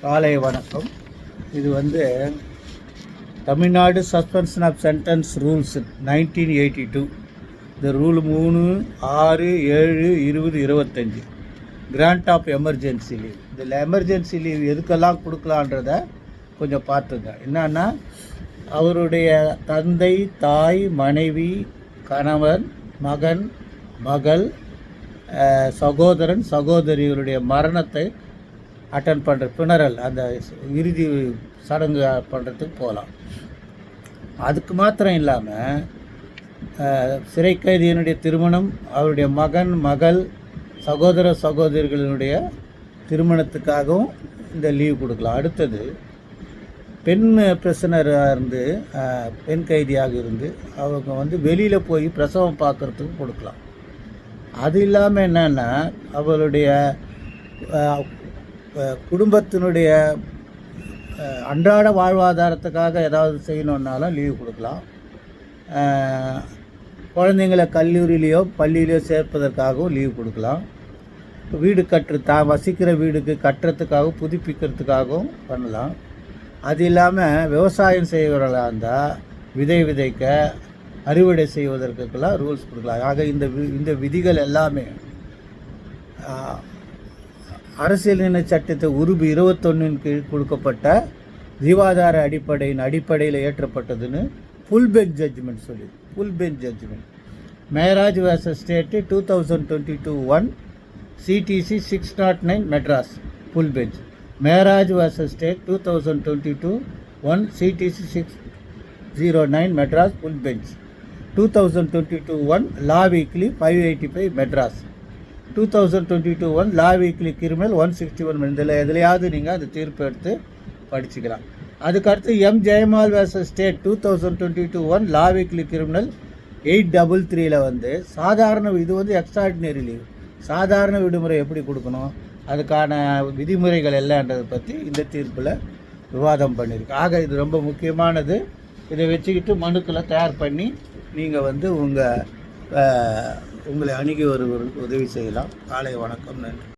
காலை வணக்கம். இது வந்து Tamil Nadu suspension of sentence rules nineteen eighty two இந்த ரூல் மூணு ஆறு ஏழு இருபது இருபத்தஞ்சி. கிராண்ட் ஆஃப் எமர்ஜென்சி லீவ் இதில் எமர்ஜென்சி லீவ் எதுக்கெல்லாம் கொடுக்கலான்றத கொஞ்சம் பார்த்துங்க. என்னன்னா அவருடைய தந்தை தாய் மனைவி கணவன் மகன் மகள் சகோதரன் சகோதரிகளுடைய மரணத்தை அட்டன் பண்ணுற பிணறல் அந்த இறுதி சடங்கு பண்ணுறதுக்கு போகலாம் அதுக்கு மாத்திரம் இல்லாமல் சிறை கைதியினுடைய திருமணம் அவருடைய மகன் மகள் சகோதர சகோதரிகளினுடைய திருமணத்துக்காகவும் இந்த லீவ் கொடுக்கலாம். அடுத்தது பெண் பிரசனராக இருந்து பெண் கைதியாக இருந்து அவங்க வந்து வெளியில் போய் பிரசவம் பார்க்குறதுக்கு கொடுக்கலாம். அது இல்லாமல் என்னென்னா அவளுடைய குடும்பத்தினுடைய அன்றாட வாழ்வாதாரத்துக்காக ஏதாவது செய்யணுன்னாலும் லீவு கொடுக்கலாம். குழந்தைங்களை கல்லூரியிலையோ பள்ளியிலையோ சேர்ப்பதற்காகவும் லீவு கொடுக்கலாம். வீடு கட்டுற தான் வசிக்கிற வீடுக்கு கட்டுறதுக்காகவும் புதுப்பிக்கிறதுக்காகவும் பண்ணலாம். அது இல்லாமல் விவசாயம் செய்கிறவர்களாக இருந்தால் விதை விதைக்க அறுவடை செய்வதற்கெல்லாம் ரூல்ஸ் கொடுக்கலாம். ஆக இந்த வி- இந்த விதிகள் எல்லாமே அரசியல் அரசியலின சட்டத்தை உருபு இருபத்தொன்னின் கீழ் கொடுக்கப்பட்ட ஜீவாதார அடிப்படையின் அடிப்படையில் ஏற்றப்பட்டதுன்னு ஃபுல் பெஞ்ச் ஜட்ஜ்மெண்ட் சொல்லி full bench judgment Meraj versus state two thousand twenty two one CTC six nought nine Madras full bench Meraj versus state two thousand twenty two one CTC six zero nine Madras full bench two thousand twenty two one law weekly five eighty five Madras two thousand twenty two one law weekly criminal one sixty one இதில் எதுலையாவது நீங்கள் அந்த தீர்ப்பு எடுத்து படிச்சுக்கலாம். அதுக்கடுத்து M Jayamal versus state two thousand twenty two one law weekly criminal eight double த்ரீயில் வந்து சாதாரண இது வந்து எக்ஸ்ட்ராடினரி லீவ் சாதாரண விடுமுறை எப்படி கொடுக்கணும்? அதுக்கான விதிமுறைகள் எல்லான்றதை பற்றி இந்த தீர்ப்பில் விவாதம் பண்ணியிருக்கு ஆக இது ரொம்ப முக்கியமானது. இதை வச்சுக்கிட்டு மனுக்களை தயார் பண்ணி நீங்கள் வந்து உங்கள் உங்களை அணுகி ஒரு உதவி செய்யலாம். காலை வணக்கம் நன்றி.